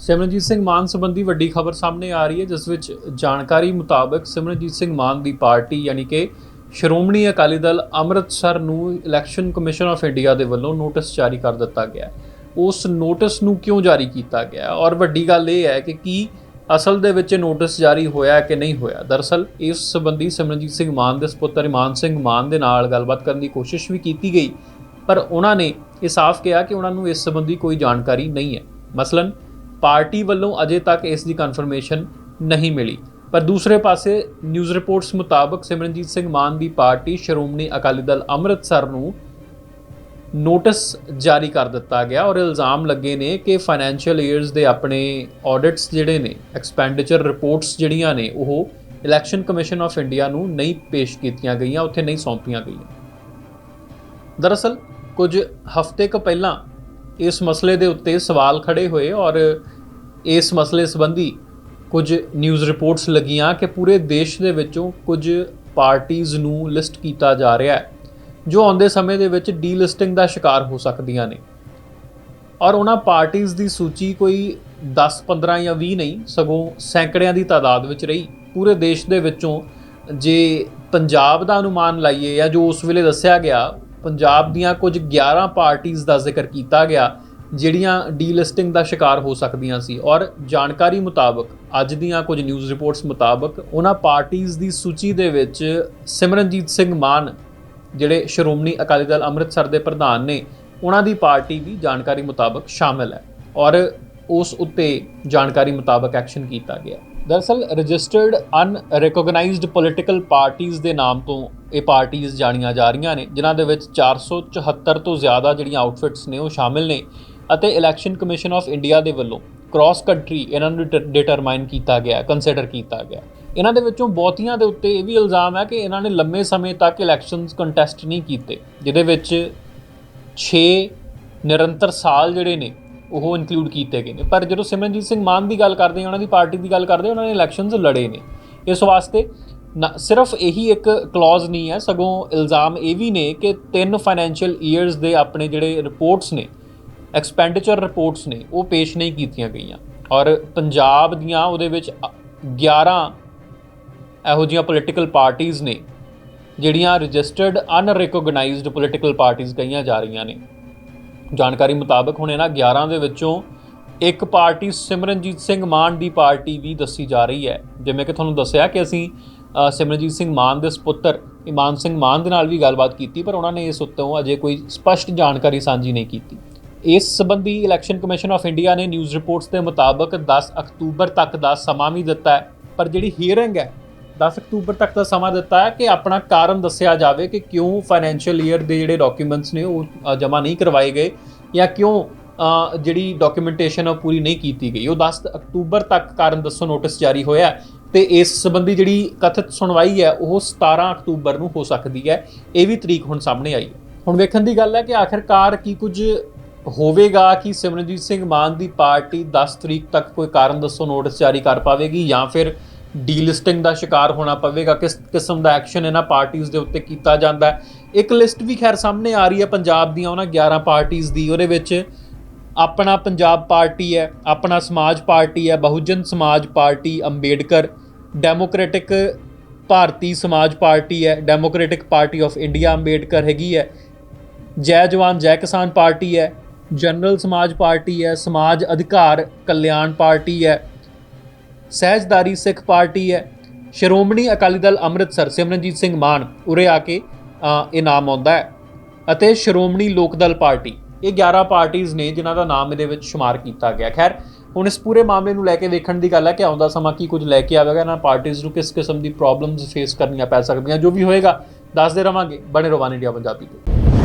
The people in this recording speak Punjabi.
ਸਿਮਰਨਜੀਤ ਸਿੰਘ ਮਾਨ ਸੰਬੰਧੀ ਵੱਡੀ ਖਬਰ ਸਾਹਮਣੇ ਆ ਰਹੀ ਹੈ, ਜਿਸ ਵਿੱਚ ਜਾਣਕਾਰੀ ਮੁਤਾਬਕ ਸਿਮਰਨਜੀਤ ਸਿੰਘ ਮਾਨ ਦੀ ਪਾਰਟੀ ਯਾਨੀ ਕਿ ਸ਼੍ਰੋਮਣੀ ਅਕਾਲੀ ਦਲ ਅੰਮ੍ਰਿਤਸਰ ਨੂੰ ਇਲੈਕਸ਼ਨ ਕਮਿਸ਼ਨ ਆਫ ਇੰਡੀਆ ਦੇ ਵੱਲੋਂ ਨੋਟਿਸ ਜਾਰੀ ਕਰ ਦਿੱਤਾ ਗਿਆ ਹੈ। ਉਸ ਨੋਟਿਸ ਨੂੰ ਕਿਉਂ ਜਾਰੀ ਕੀਤਾ ਗਿਆ ਔਰ ਵੱਡੀ ਗੱਲ ਇਹ ਹੈ ਕਿ ਕੀ ਅਸਲ ਦੇ ਵਿੱਚ ਨੋਟਿਸ ਜਾਰੀ ਹੋਇਆ ਕਿ ਨਹੀਂ ਹੋਇਆ? ਦਰਅਸਲ, ਇਸ ਸੰਬੰਧੀ ਸਿਮਰਨਜੀਤ ਸਿੰਘ ਮਾਨ ਦੇ ਸੁਪੁੱਤਰ ਇਮਾਨ ਸਿੰਘ ਮਾਨ ਦੇ ਨਾਲ ਗੱਲਬਾਤ ਕਰਨ ਦੀ ਕੋਸ਼ਿਸ਼ ਵੀ ਕੀਤੀ ਗਈ, ਪਰ ਉਹਨਾਂ ਨੇ ਇਹ ਸਾਫ਼ ਕਿਹਾ ਕਿ ਉਹਨਾਂ ਨੂੰ ਇਸ ਸੰਬੰਧੀ ਕੋਈ ਜਾਣਕਾਰੀ ਨਹੀਂ ਹੈ। ਮਸਲਨ ਪਾਰਟੀ ਵੱਲੋਂ ਅਜੇ ਤੱਕ ਇਸ ਦੀ ਕਨਫਰਮੇਸ਼ਨ ਨਹੀਂ ਮਿਲੀ। ਪਰ ਦੂਸਰੇ ਪਾਸੇ ਨਿਊਜ਼ ਰਿਪੋਰਟਸ ਮੁਤਾਬਕ ਸਿਮਰਨਜੀਤ ਸਿੰਘ ਮਾਨ ਦੀ ਪਾਰਟੀ ਸ਼੍ਰੋਮਣੀ ਅਕਾਲੀ ਦਲ ਅੰਮ੍ਰਿਤਸਰ ਨੂੰ ਨੋਟਿਸ ਜਾਰੀ ਕਰ ਦਿੱਤਾ ਗਿਆ ਔਰ ਇਲਜ਼ਾਮ ਲੱਗੇ ਨੇ ਕਿ ਫਾਈਨੈਂਸ਼ੀਅਲ ਈਅਰਸ ਦੇ ਆਪਣੇ ਆਡਿਟਸ ਜਿਹੜੇ ਨੇ ਐਕਸਪੈਂਡੀਚਰ ਰਿਪੋਰਟਸ ਜਿਹੜੀਆਂ ਨੇ, ਉਹ ਇਲੈਕਸ਼ਨ ਕਮਿਸ਼ਨ ਆਫ ਇੰਡੀਆ ਨੂੰ ਨਹੀਂ ਪੇਸ਼ ਕੀਤੀਆਂ ਗਈਆਂ, ਉੱਥੇ ਨਹੀਂ ਸੌਂਪੀਆਂ ਗਈਆਂ। ਦਰਅਸਲ ਕੁਝ ਹਫ਼ਤੇ ਕੁ ਪਹਿਲਾਂ ਇਸ ਮਸਲੇ ਦੇ ਉੱਤੇ ਸਵਾਲ ਖੜੇ ਹੋਏ ਔਰ ਇਸ ਮਸਲੇ ਸੰਬੰਧੀ ਕੁਝ ਨਿਊਜ਼ ਰਿਪੋਰਟਸ ਲੱਗੀਆਂ ਕਿ ਪੂਰੇ ਦੇਸ਼ ਦੇ ਵਿੱਚੋਂ ਕੁਝ ਪਾਰਟੀਆਂ ਨੂੰ ਲਿਸਟ ਕੀਤਾ ਜਾ ਰਿਹਾ ਹੈ, ਜੋ ਆਉਂਦੇ ਸਮੇਂ ਦੇ ਵਿੱਚ ਡੀਲਿਸਟਿੰਗ ਦਾ ਸ਼ਿਕਾਰ ਹੋ ਸਕਦੀਆਂ ਨੇ। ਔਰ ਉਹਨਾਂ ਪਾਰਟੀਆਂ ਦੀ ਸੂਚੀ ਕੋਈ 10 15 ਜਾਂ 20 ਨਹੀਂ, ਸਗੋਂ ਸੈਂਕੜਿਆਂ ਦੀ ਤਾਦਾਦ ਵਿੱਚ ਰਹੀ। ਪੂਰੇ ਦੇਸ਼ ਦੇ ਵਿੱਚੋਂ ਜੇ ਪੰਜਾਬ ਦਾ ਅਨੁਮਾਨ ਲਾਈਏ ਜਾਂ ਜੋ ਉਸ ਵੇਲੇ ਦੱਸਿਆ ਗਿਆ, ਪੰਜਾਬ ਦੀਆਂ ਕੁਝ 11 ਪਾਰਟੀਆਂ ਦਾ ਜ਼ਿਕਰ ਕੀਤਾ ਗਿਆ ਜਿਹੜੀਆਂ ਡੀਲਿਸਟਿੰਗ ਦਾ ਸ਼ਿਕਾਰ ਹੋ ਸਕਦੀਆਂ ਸੀ ਔਰ ਜਾਣਕਾਰੀ ਮੁਤਾਬਕ ਅੱਜ ਦੀਆਂ ਕੁਝ ਨਿਊਜ਼ ਰਿਪੋਰਟਸ ਮੁਤਾਬਕ ਉਹਨਾਂ ਪਾਰਟੀਆਂ ਦੀ ਸੂਚੀ ਦੇ ਵਿੱਚ ਸਿਮਰਨਜੀਤ ਸਿੰਘ ਮਾਨ, ਜਿਹੜੇ ਸ਼੍ਰੋਮਣੀ ਅਕਾਲੀ ਦਲ ਅੰਮ੍ਰਿਤਸਰ ਦੇ ਪ੍ਰਧਾਨ ਨੇ, ਉਹਨਾਂ ਦੀ ਪਾਰਟੀ ਵੀ ਜਾਣਕਾਰੀ ਮੁਤਾਬਕ ਸ਼ਾਮਿਲ ਹੈ ਔਰ ਉਸ ਉੱਤੇ ਜਾਣਕਾਰੀ ਮੁਤਾਬਕ ਐਕਸ਼ਨ ਕੀਤਾ ਗਿਆ। ਦਰਅਸਲ ਰਜਿਸਟਰਡ ਅਨਰੈਕਗਨਾਈਜ਼ਡ ਪੋਲੀਟੀਕਲ ਪਾਰਟੀਆਂ ਦੇ ਨਾਮ ਤੋਂ ਇਹ ਪਾਰਟੀਆਂ ਜਾਣੀਆਂ ਜਾ ਰਹੀਆਂ ਨੇ, ਜਿਨ੍ਹਾਂ ਦੇ ਵਿੱਚ 474 ਤੋਂ ਜ਼ਿਆਦਾ ਜਿਹੜੀਆਂ ਆਊਟਫਿਟਸ ਨੇ ਉਹ ਸ਼ਾਮਿਲ ਨੇ। ਅਤੇ ਇਲੈਕਸ਼ਨ ਕਮਿਸ਼ਨ ਆਫ ਇੰਡੀਆ ਦੇ ਵੱਲੋਂ ਕ੍ਰਾਸ ਕੰਟਰੀ ਇਹਨਾਂ ਨੂੰ ਡਿਟਰਮਾਈਨ ਕੀਤਾ ਗਿਆ ਕੰਸੀਡਰ ਕੀਤਾ ਗਿਆ। ਇਹਨਾਂ ਦੇ ਵਿੱਚੋਂ ਬਹੁਤੀਆਂ ਦੇ ਉੱਤੇ ਇਹ ਵੀ ਇਲਜ਼ਾਮ ਹੈ ਕਿ ਇਹਨਾਂ ਨੇ ਲੰਮੇ ਸਮੇਂ ਤੱਕ ਇਲੈਕਸ਼ਨਸ ਕੰਟੈਸਟ ਨਹੀਂ ਕੀਤੇ, ਜਿਹਦੇ ਵਿੱਚ 6 ਨਿਰੰਤਰ ਸਾਲ ਜਿਹੜੇ ਨੇ, ਉਹ ਇਨਕਲੂਡ ਕੀਤੇ ਗਏ ਨੇ। ਪਰ ਜਦੋਂ ਸਿਮਰਨਜੀਤ ਸਿੰਘ ਮਾਨ ਦੀ ਗੱਲ ਕਰਦੇ ਹਾਂ, ਉਹਨਾਂ ਦੀ ਪਾਰਟੀ ਦੀ ਗੱਲ ਕਰਦੇ ਉਹਨਾਂ ਨੇ ਇਲੈਕਸ਼ਨਸ ਲੜੇ ਨੇ। ਇਸ ਵਾਸਤੇ ਨਾ, ਸਿਰਫ ਇਹੀ ਇੱਕ ਕਲੌਜ਼ ਨਹੀਂ ਹੈ, ਸਗੋਂ ਇਲਜ਼ਾਮ ਇਹ ਵੀ ਨੇ ਕਿ ਤਿੰਨ ਫਾਈਨੈਂਸ਼ੀਅਲ ਈਅਰਸ ਦੇ ਆਪਣੇ ਜਿਹੜੇ ਰਿਪੋਰਟਸ ਨੇ ਐਕਸਪੈਂਡੀਚਰ ਰਿਪੋਰਟਸ ਨੇ, ਉਹ ਪੇਸ਼ ਨਹੀਂ ਕੀਤੀਆਂ ਗਈਆਂ। ਔਰ ਪੰਜਾਬ ਦੀਆਂ ਉਹਦੇ ਵਿੱਚ 11 ਇਹੋ ਜਿਹੀਆਂ ਪੋਲੀਟੀਕਲ ਪਾਰਟੀਆਂ ਨੇ, ਜਿਹੜੀਆਂ ਰਜਿਸਟਰਡ ਅਨਰੈਕਗਨਾਈਜ਼ਡ ਪੋਲੀਟੀਕਲ ਪਾਰਟੀਆਂ ਕਹੀਆਂ ਜਾ ਰਹੀਆਂ ਨੇ। ਜਾਣਕਾਰੀ ਮੁਤਾਬਕ ਹੁਣ ਇਹਨਾਂ 11 ਦੇ ਵਿੱਚੋਂ ਇੱਕ ਪਾਰਟੀ ਸਿਮਰਨਜੀਤ ਸਿੰਘ ਮਾਨ ਦੀ ਪਾਰਟੀ ਵੀ ਦੱਸੀ ਜਾ ਰਹੀ ਹੈ। ਜਿਵੇਂ ਕਿ ਤੁਹਾਨੂੰ ਦੱਸਿਆ ਕਿ ਅਸੀਂ ਸਿਮਰਨਜੀਤ ਸਿੰਘ ਮਾਨ ਦੇ ਸੁਪੁੱਤਰ ਇਮਾਨ ਸਿੰਘ ਮਾਨ ਦੇ ਨਾਲ ਵੀ ਗੱਲਬਾਤ ਕੀਤੀ, ਪਰ ਉਹਨਾਂ ਨੇ ਇਸ ਉੱਤੋਂ ਅਜੇ ਕੋਈ ਸਪਸ਼ਟ ਜਾਣਕਾਰੀ ਸਾਂਝੀ ਨਹੀਂ ਕੀਤੀ। ਇਸ ਸੰਬੰਧੀ ਇਲੈਕਸ਼ਨ ਕਮਿਸ਼ਨ ਆਫ ਇੰਡੀਆ ਨੇ ਨਿਊਜ਼ ਰਿਪੋਰਟਸ ਦੇ ਮੁਤਾਬਕ 10 ਅਕਤੂਬਰ ਤੱਕ ਦਾ ਸਮਾਂ ਵੀ ਦਿੱਤਾ ਹੈ। ਪਰ ਜਿਹੜੀ ਹੀਅਰਿੰਗ ਹੈ 10 ਅਕਤੂਬਰ ਤੱਕ ਦਾ ਸਮਾਂ ਦਿੱਤਾ ਹੈ ਕਿ ਆਪਣਾ ਕਾਰਨ ਦੱਸਿਆ ਜਾਵੇ ਕਿ ਕਿਉਂ ਫਾਈਨੈਂਸ਼ੀਅਲ ਈਅਰ ਦੇ ਜਿਹੜੇ ਡਾਕੂਮੈਂਟਸ ਨੇ ਉਹ ਜਮ੍ਹਾਂ ਨਹੀਂ ਕਰਵਾਏ ਗਏ ਜਾਂ ਕਿਉਂ ਜਿਹੜੀ ਡਾਕੂਮੈਂਟੇਸ਼ਨ ਉਹ ਪੂਰੀ ਨਹੀਂ ਕੀਤੀ ਗਈ। ਉਹ 10 ਅਕਤੂਬਰ ਤੱਕ ਕਾਰਨ ਦੱਸੋ ਨੋਟਿਸ ਜਾਰੀ ਹੋਇਆ ਹੈ ਤੇ ਇਸ ਸੰਬੰਧੀ ਜਿਹੜੀ ਕਥਿਤ ਸੁਣਵਾਈ ਹੈ, ਉਹ 17 ਅਕਤੂਬਰ ਨੂੰ ਹੋ ਸਕਦੀ ਹੈ। ਇਹ ਵੀ ਤਰੀਕ ਹੁਣ ਸਾਹਮਣੇ ਆਈ ਹੈ। ਹੁਣ ਵੇਖਣ ਦੀ ਗੱਲ ਹੈ ਕਿ ਆਖਿਰਕਾਰ ਕੀ ਕੁਝ ਹੋਵੇਗਾ ਕਿ ਸਿਮਰਨਜੀਤ ਸਿੰਘ ਮਾਨ ਦੀ ਪਾਰਟੀ 10 ਤਰੀਕ ਤੱਕ ਕੋਈ ਕਾਰਨ ਦੱਸੋ ਨੋਟਿਸ ਜਾਰੀ ਕਰ ਪਾਵੇਗੀ ਜਾਂ ਫਿਰ ਡੀਲਿਸਟਿੰਗ ਦਾ ਸ਼ਿਕਾਰ ਹੋਣਾ ਪਵੇਗਾ? ਕਿਸ ਕਿਸਮ ਦਾ ਐਕਸ਼ਨ ਇਹਨਾਂ ਪਾਰਟੀਆਂ ਦੇ ਉੱਤੇ ਕੀਤਾ ਜਾਂਦਾ ਹੈ? ਇੱਕ ਲਿਸਟ ਵੀ ਖੈਰ ਸਾਹਮਣੇ ਆ ਰਹੀ ਹੈ ਪੰਜਾਬ ਦੀਆਂ, ਉਹਨਾਂ 11 ਪਾਰਟੀਆਂ ਦੀ। ਉਹਦੇ ਵਿੱਚ ਆਪਣਾ ਪੰਜਾਬ ਪਾਰਟੀ ਹੈ, ਆਪਣਾ ਸਮਾਜ ਪਾਰਟੀ ਹੈ, ਬਹੁਜਨ ਸਮਾਜ ਪਾਰਟੀ, ਅੰਬੇਡਕਰ ਡੈਮੋਕ੍ਰੈਟਿਕ ਭਾਰਤੀ ਸਮਾਜ ਪਾਰਟੀ ਹੈ democratic party of India Ambedkar ਹੈਗੀ ਹੈ, ਜੈ ਜਵਾਨ, ਜੈ ਕਿਸਾਨ ਪਾਰਟੀ ਹੈ ਜਨਰਲ ਸਮਾਜ ਪਾਰਟੀ ਹੈ, ਸਮਾਜ ਅਧਿਕਾਰ ਕਲਿਆਣ ਪਾਰਟੀ ਹੈ, ਸਹਿਜਦਾਰੀ ਸਿੱਖ ਪਾਰਟੀ ਹੈ, ਸ਼੍ਰੋਮਣੀ ਅਕਾਲੀ ਦਲ ਅੰਮ੍ਰਿਤਸਰ, ਸਿਮਰਨਜੀਤ ਸਿੰਘ ਮਾਨ, ਉਰੇ ਆ ਕੇ ਇਹ ਨਾਮ ਆਉਂਦਾ ਹੈ ਅਤੇ ਸ਼੍ਰੋਮਣੀ ਲੋਕ ਦਲ ਪਾਰਟੀ, ਇਹ 11 ਪਾਰਟੀਆਂ ਨੇ ਜਿਨ੍ਹਾਂ ਦਾ ਨਾਮ ਇਹਦੇ ਵਿੱਚ ਸ਼ੁਮਾਰ ਕੀਤਾ ਗਿਆ। ਖੈਰ, ਹੁਣ ਇਸ ਪੂਰੇ ਮਾਮਲੇ ਨੂੰ ਲੈ ਕੇ ਵੇਖਣ ਦੀ ਗੱਲ ਹੈ ਕਿ ਆਉਂਦਾ ਸਮਾਂ ਕੀ ਕੁਝ ਲੈ ਕੇ ਆਵੇਗਾ, ਇਹਨਾਂ ਪਾਰਟੀਆਂ ਨੂੰ ਕਿਸ ਕਿਸਮ ਦੀ ਪ੍ਰੋਬਲਮਸ ਫੇਸ ਕਰਨੀਆਂ ਪੈ ਸਕਦੀਆਂ, ਜੋ ਵੀ ਹੋਏਗਾ, ਦੱਸਦੇ ਰਵਾਂਗੇ। ਬਣੇ ਰਵਾਨ ਇੰਡੀਆ ਪੰਜਾਬੀ ਤੇ।